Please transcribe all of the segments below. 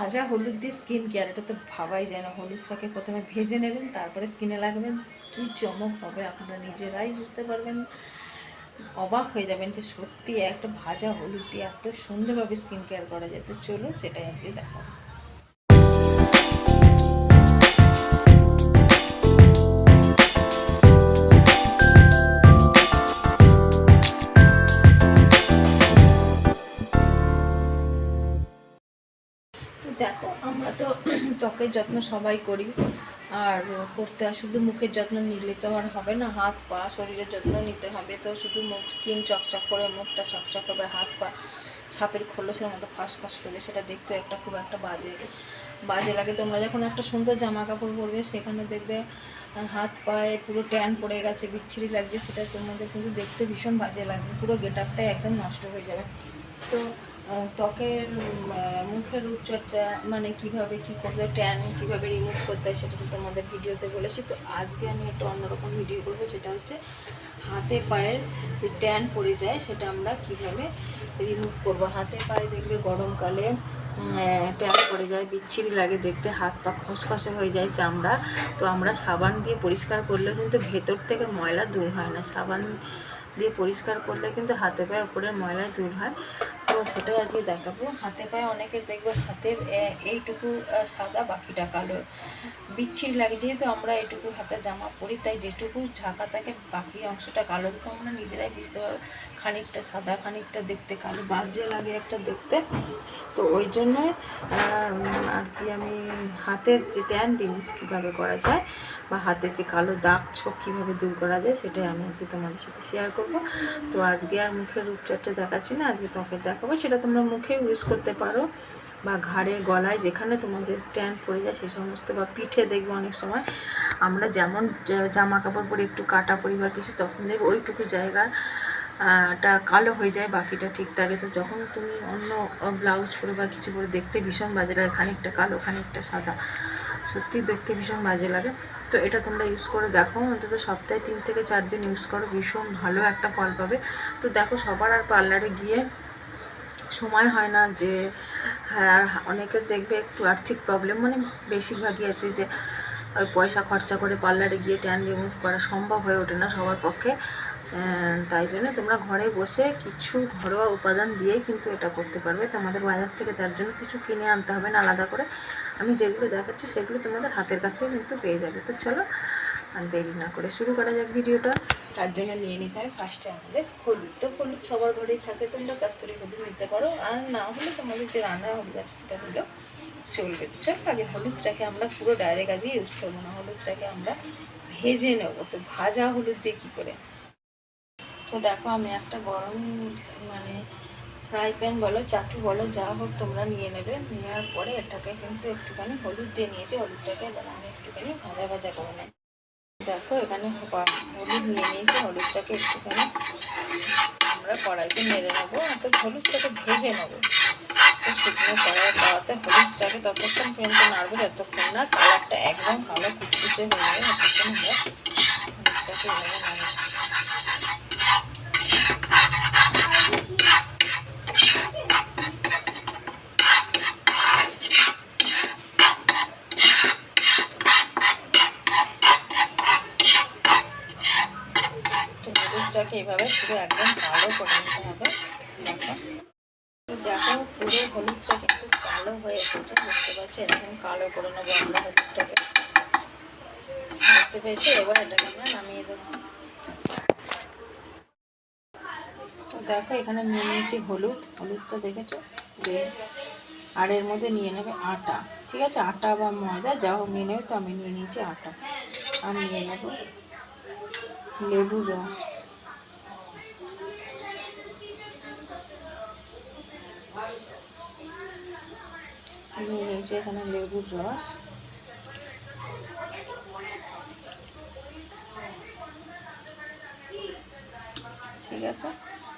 ভাজা হলুদ দিয়ে স্কিন কেয়ার এটা তো ভাবাই যায় না। হলুদটাকে প্রথমে ভেজে নেবেন, তারপরে স্কিনে লাগবেন। কী চমক হবে আপনারা নিজেরাই বুঝতে পারবেন অবাক হয়ে যাবেন যে সত্যি একটা ভাজা হলুদ দিয়ে এত সুন্দরভাবে স্কিন কেয়ার করা যায়। তো চলো সেটাই আজকে দেখাবো। যত্ন সবাই করি। আর করতে শুধু মুখের যত্ন নিলে তো আর হবে না, হাত পা, শরীরের যত্ন নিতে হবে। তো শুধু মুখ, স্কিন চকচক করে, মুখটা চকচক করবে হাত পা, ছাপের খোলসের মতো ফাঁস ফাঁস করবে সেটা দেখতে একটা খুব একটা বাজে বাজে লাগে। তোমরা যখন একটা সুন্দর জামা কাপড় পরবে, সেখানে দেখবে হাত পায়ে পুরো ট্যান পড়ে গেছে, বিচ্ছিরি লাগছে, সেটা তোমাদের কিন্তু দেখতে ভীষণ বাজে লাগবে পুরো গেট আপটাই একদম নষ্ট হয়ে যাবে। তো ত্বকের মুখের রূপচর্চা মানে কীভাবে কি করতে ট্যান কীভাবে রিমুভ করতে হয়, সেটা তো তোমাদের ভিডিওতে বলেছি। তো আজকে আমি একটা অন্যরকম ভিডিও করব, সেটা হচ্ছে হাতে পায়ের যে ট্যান পড়ে যায়, সেটা আমরা কীভাবে রিমুভ করব। হাতে পায়ে দেখবে গরমকালে ট্যান পড়ে যায়, বিচ্ছিরি লাগে দেখতে, হাত পা খসখসে হয়ে যায় চামড়া। তো আমরা সাবান দিয়ে পরিষ্কার করলে কিন্তু ভেতর থেকে ময়লা দূর হয় না। সাবান দিয়ে পরিষ্কার করলে কিন্তু হাতে পায়ে ওপরের ময়লা দূর হয়। তো সেটাই আজকে দেখাবো। হাতে পায়ে অনেকে দেখবে হাতের এইটুকু সাদা, বাকিটা কালো। বিচ্ছিরি লাগে, যেহেতু আমরা এটুকু হাতে জামা পরি, তাই যেটুকু ঢাকা থাকে, বাকি অংশটা কালো। তো আমরা নিজেরাই বুঝতে পারব, খানিকটা সাদা, খানিকটা দেখতে কালো, বাজে লাগে একটা দেখতে। তো ওই জন্য আর কি আমি হাতের যে ট্যান রিমুভ কীভাবে করা যায় বা হাতের যে কালো দাগ ছোপ কীভাবে দূর করা যায় সেটাই আমি আজকে তোমাদের সাথে শেয়ার করব। তো আজকে আর মুখের রূপচর্চা দেখাচ্ছি না, আজকে ত্বকের দেখাবো। সেটা তোমরা মুখে ইউজ করতে পারো বা ঘাড়ে, গলায় যেখানে তোমাদের ট্যান পড়ে যায় সেই সমস্ত বা পিঠে দেখবে অনেক সময়। আমরা যেমন জামা কাপড় পরে একটু কাটা পরি বা কিছু, তখন দেখবে ওইটুকু জায়গার টা কালো হয়ে যায়, বাকিটা ঠিক থাকে। তো যখন তুমি অন্য ব্লাউজ পরে বা কিছু পরে দেখতে ভীষণ বাজে লাগে, খানিকটা কালো, খানিকটা সাদা। সত্যি দেখতে ভীষণ বাজে লাগে। তো এটা তোমরা ইউজ করে দেখো, অন্তত সপ্তাহে তিন থেকে চার দিন ইউজ করো, ভীষণ ভালো একটা ফল পাবে। তো দেখো, সবার আর পার্লারে গিয়ে সময় হয় না যে হ্যাঁ আর অনেকের দেখবে একটু আর্থিক প্রবলেম মানে বেশিরভাগই আছে যে, ওই পয়সা খরচা করে পার্লারে গিয়ে ট্যান রিমুভ করা সম্ভব হয়ে ওঠে না সবার পক্ষে। তাই জন্য তোমরা ঘরে বসে কিছু ঘরোয়া উপাদান দিয়েই কিন্তু এটা করতে পারবে। তোমাদের বাজার থেকে তার জন্য কিছু কিনে আনতে হবে না আলাদা করে। আমি যেগুলো দেখাচ্ছি সেগুলো তোমাদের হাতের কাছেই কিন্তু পেয়ে যাবে। তো চলো আর দেরি না করে শুরু করা যাক ভিডিওটা। তার জন্য নিয়ে নিতে হবে ফার্স্টে আমাদের হলুদ। তো হলুদ সবার ঘরেই থাকে, তোমরা কাস্তরি হলুদ নিতে পারো। আর না হলে তোমাদের যে রান্না হলুদ আছে সেটা দিলেও চলবে। চল আগে হলুদটাকে আমরা পুরো ডাইরেক্ট আজকে ইউজ করব। না হলুদটাকে আমরা ভেজে নেব। তো ভাজা হলুদ দিয়ে কী করে? তো দেখো, আমি একটা গরম মানে ফ্রাই প্যান বলো, চাটু বলো, যা হোক তোমরা নিয়ে নেবে। নেওয়ার পরে এটাকে কিন্তু একটুখানি হলুদ দিয়ে নিয়েছি, হলুদটাকে এবার আমি একটুখানি ভাজা ভাজা করে নেব। দেখো, এখানে হলুদ নিয়ে নিয়েছি, হলুদটাকে একটুখানি আমরা কড়াইতে মেরে নেব অর্থাৎ হলুদটাকে ভেজে নেব। শুকনো কড়াই দেওয়াতে হলুদটাকে ততক্ষণ পর্যন্ত নাড়বো, যতক্ষণ না কালারটা একদম কালো কুচকুচে হয়ে যাবে, ততক্ষণ আমরা হলুদটাকে এভাবে নাড়বো তো হলুদটাকে পুরো একদম কালো করে নিতে হবে। দেখো। পুরো হলুদটা কিন্তু কালো হয়ে এসেছে। বুঝতে পারছ এরকম কালো করে নেব আমরা হলুদটাকে। দেখতে পেয়েছ? এবার এটাকে আমরা নামিয়ে দেবো। তো দেখো, এখানে নিয়ে নিয়েছি হলুদ। হলুদটা দেখেছ? আর এর মধ্যে নিয়ে নেবে আটা। ঠিক আছে? আটা বা ময়দা, যা হোক নিয়ে নেবে। তো আমি নিয়ে নিয়েছি আটা। আর নিয়ে নেব লেবুর রস। নিয়ে নিয়েছি এখানে লেবুর রস। ঠিক আছে?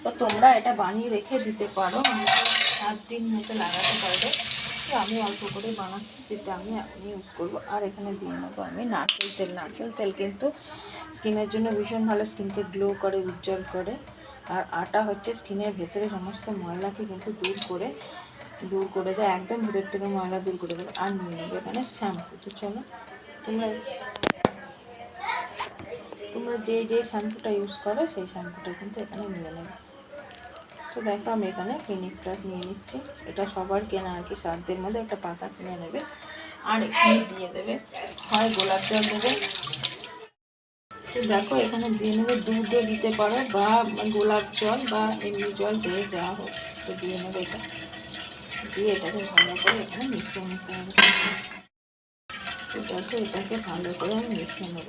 তো তোমরা এটা বানিয়ে রেখে দিতে পারো। সাত দিন মতো লাগাতে পারবে। তো আমি অল্প করে বানাচ্ছি, যেটা আমি এখন ইউজ করব। আর এখানে দিয়ে নেব আমি নারকেল তেল। নারকেল তেল কিন্তু স্কিনের জন্য ভীষণ ভালো। স্কিনকে গ্লো করে, উজ্জ্বল করে। আর আটা হচ্ছে স্কিনের ভেতরে সমস্ত ময়লাকে কিন্তু দূর করে দূর করে দেয়, একদম ভিতর থেকে ময়লা দূর করে দেবে আর নিয়ে নেবে এখানে শ্যাম্পু। তো চলো, তোমরা তোমরা যে যে শ্যাম্পুটা ইউজ করো, সেই শ্যাম্পুটা কিন্তু এখানে নিয়ে নেবে। তো দেখো আমি এখানে ক্লিনিক প্লাস নিয়ে নিচ্ছি। এটা সবার কেনা আর কি, সাধ্যের মধ্যে একটা পাতা কিনে নেবে আর এখানে দিয়ে দেবে, হয় গোলাপ জল দেবে। তো দেখো এখানে দিয়ে নেবে দুধও দিতে পারো বা গোলাপ জল বা এমনি জল যে যা হোক, তো দিয়ে নেবে এটা। দিয়ে এটাকে ভালো করে এখানে মিশিয়ে নিতে হবে দেখো এটাকে ভালো করে আমি মিশিয়ে নেব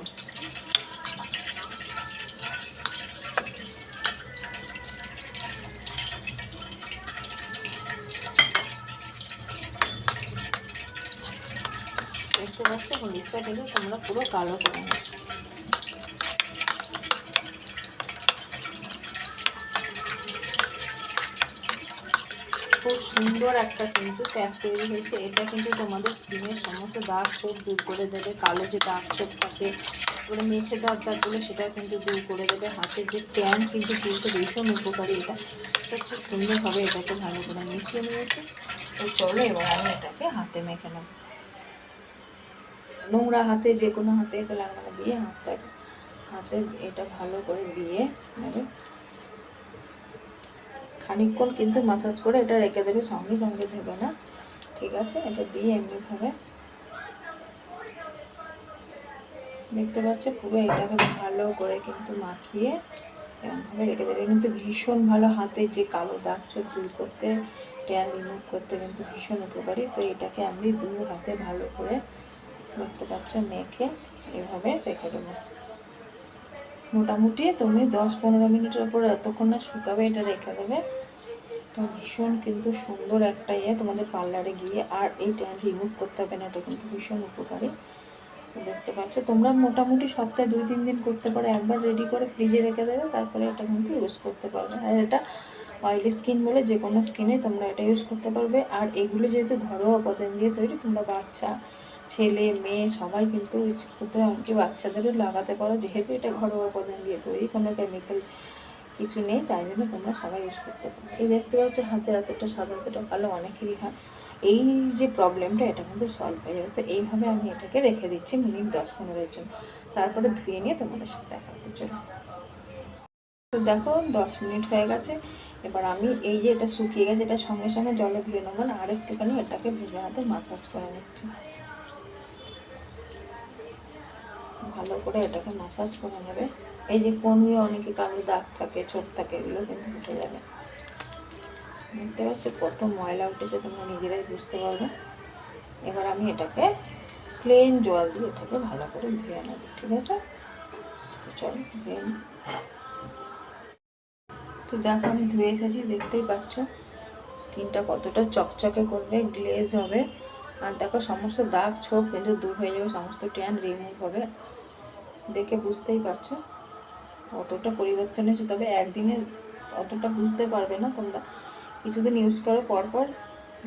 দেখতে পাচ্ছ হলুদটা ঢেলে তোমরা পুরো কালো করে খুব সুন্দর একটা কিন্তু প্যাক তৈরি হয়েছে। এটা কিন্তু তোমাদের স্কিনের সমস্ত দাগ ছোপ দূর করে দেবে। কালো যে দাগ ছোপ থাকে, তারপরে মেছে দাগ দাগগুলো সেটা কিন্তু দূর করে দেবে। হাতের যে ট্যান কিন্তু তুলতে ভীষণ উপকারী এটা। তো খুব সুন্দরভাবে এটাকে ভালো করে মিশিয়ে নিয়েছে। তো চলো এবার আমি এটাকে হাতে মেখে নেব। নোংরা হাতে, যে কোনো হাতে এসে লাগানো দিয়ে হাতটাকে, হাতে এটা ভালো করে দিয়ে নেবে। খানিকক্ষণ কিন্তু মাসাজ করে এটা রেখে দেবে সঙ্গে সঙ্গে দেবে না। ঠিক আছে? এটা দিয়ে এমনিভাবে দেখতে পাচ্ছে, পুরো এটাকে ভালো করে কিন্তু মাখিয়ে এমনভাবে রেখে দেবে। কিন্তু ভীষণ ভালো হাতে যে কালো দাগ চোখ দূর করতে ট্যান রিমুভ করতে কিন্তু ভীষণ উপকারী। তো এটাকে আমি দু হাতে ভালো করে দেখতে পাচ্ছ, মেখে এভাবে রেখে দেবো। মোটামুটি তুমি দশ পনেরো মিনিটের উপর এতক্ষণ না শুকাবে, এটা রেখে দেবে। তো ভীষণ কিন্তু সুন্দর একটা ইয়ে তোমাদের পার্লারে গিয়ে আর এই ট্যান রিমুভ করতে হবে না, এটা কিন্তু ভীষণ উপকারী। দেখতে পাচ্ছ, তোমরা মোটামুটি সপ্তাহে দুই তিন দিন করতে পারো, একবার রেডি করে ফ্রিজে রেখে দেবে, তারপরে এটা কিন্তু ইউজ করতে পারবে। আর এটা অয়েলি স্কিন বলে যে কোনো স্কিনে তোমরা এটা ইউজ করতে পারবে। আর এগুলো যেহেতু ঘরোয়া উপাদান দিয়ে তৈরি, তোমরা বাচ্চা ছেলে, মেয়ে সবাই কিন্তু ক্ষুদ্র এমনকি বাচ্চাদেরও লাগাতে পারো। যেহেতু এটা ঘরোয়া উপাদান দিয়ে তৈরি, কোনো কেমিক্যাল কিছু নেই, তাই জন্য তোমরা সবাই ইউজ করতে পারো। এই দেখতে পাচ্ছ হাতে এতটা সাদা এতটা কালো অনেকেরই হয়। এই যে প্রবলেমটা এটা কিন্তু সলভ হয়ে যাবে। তো এইভাবে আমি এটাকে রেখে দিচ্ছি মিনিট দশ পনেরোর জন্য। তারপরে ধুয়ে নিয়ে তোমাদের সাথে দেখা চলো। তো দেখো, দশ মিনিট হয়ে গেছে। এবার আমি এই যে এটা শুকিয়ে গেছে, এটা সঙ্গে সঙ্গে জলে ধুয়ে নেব। না আর একটুখানি এটাকে ভেজে হাতে মাসাজ করে নিচ্ছি। ভালো করে এটাকে মাসাজ করে নেবে। এই যে কনুয়ে অনেকে কারও দাগ থাকে, ছোট থাকে, এগুলো কিন্তু উঠে যাবে। দেখতে পাচ্ছ কত ময়লা উঠেছে, তোমরা নিজেরাই বুঝতে পারবে। এবার আমি এটাকে প্লেন জল দিয়ে এটাকে ভালো করে ধুয়ে নেব, ঠিক আছে? চলো, ধুয়ে তো দেখো, আমি ধুয়ে এসেছি, দেখতেই পাচ্ছ। স্কিনটা কতটা চকচকে করবে গ্লেজ হবে। আর দেখো, সমস্ত দাগ ছোপ কিন্তু দূর হয়ে যাবে, সমস্ত ট্যান রিমুভ হবে। দেখে বুঝতেই পারছ। অতটা পরিবর্তন হয়েছে, তবে একদিনে অতটা বুঝতে পারবে না তোমরা। কিছুদিন ইউজ করো, পরপর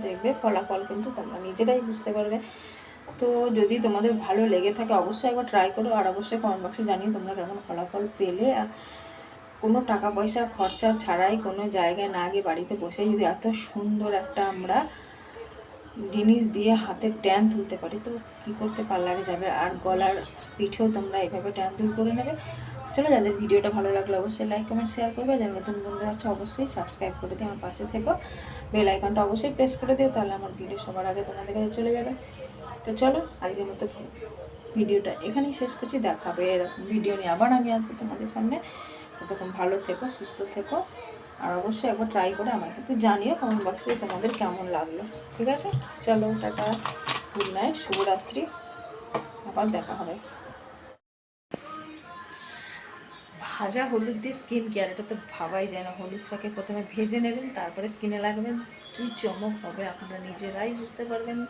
দেখবে ফলাফল কিন্তু তোমরা নিজেরাই বুঝতে পারবে। তো যদি তোমাদের ভালো লেগে থাকে, অবশ্যই একবার ট্রাই করো আর অবশ্যই কমেন্ট বক্সে জানিয়ে তোমরা কেমন ফলাফল পেলে। আর কোনো টাকা পয়সা খরচা ছাড়াই কোনো জায়গায় না গিয়ে বাড়িতে বসে যদি এত সুন্দর একটা আমরা জিনিস দিয়ে হাতের ট্যান তুলতে পারি। তো কী করতে পার্লারে যাবে? আর গলার পিঠেও তোমরা এভাবে ট্যান তুল করে নেবে। চলো, যাদের ভিডিওটা ভালো লাগল অবশ্যই লাইক কমেন্ট শেয়ার করবে। যারা নতুন বন্ধু আছে, অবশ্যই সাবস্ক্রাইব করে দিও। আমার পাশে থেকো। বেল আইকনটা অবশ্যই প্রেস করে দিও, তাহলে আমার ভিডিও সবার আগে তোমাদের কাছে চলে যাবে। তো চলো, আজকের মতো ভিডিওটা এখানেই শেষ করছি। দেখাবে এরকম ভিডিও নিয়ে আবার আমি আসব তোমাদের সামনে। ততক্ষণ ভালো থেকো, সুস্থ থেকো। আর অবশ্যই একবার ট্রাই করে আমার কিন্তু জানিও কমেন্ট বক্সে তোমাদের কেমন লাগল। ঠিক আছে? চলো, টাটা গুড নাইট শুভরাত্রি। আবার দেখা হবে। ভাজা হলুদ দিয়ে স্কিন কেয়ার এটা তো ভাবাই যায় না। হলুদটাকে প্রথমে ভেজে নেবেন, তারপরে স্কিনে লাগবেন। কী চমক হবে, আপনারা নিজেরাই বুঝতে পারবেন।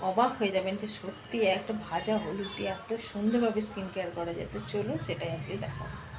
অবাক হয়ে যাবেন যে সত্যি একটা ভাজা হলুদ দিয়ে এত সুন্দরভাবে স্কিন কেয়ার করা যায়। তো চলো সেটাই আজকে দেখাবো।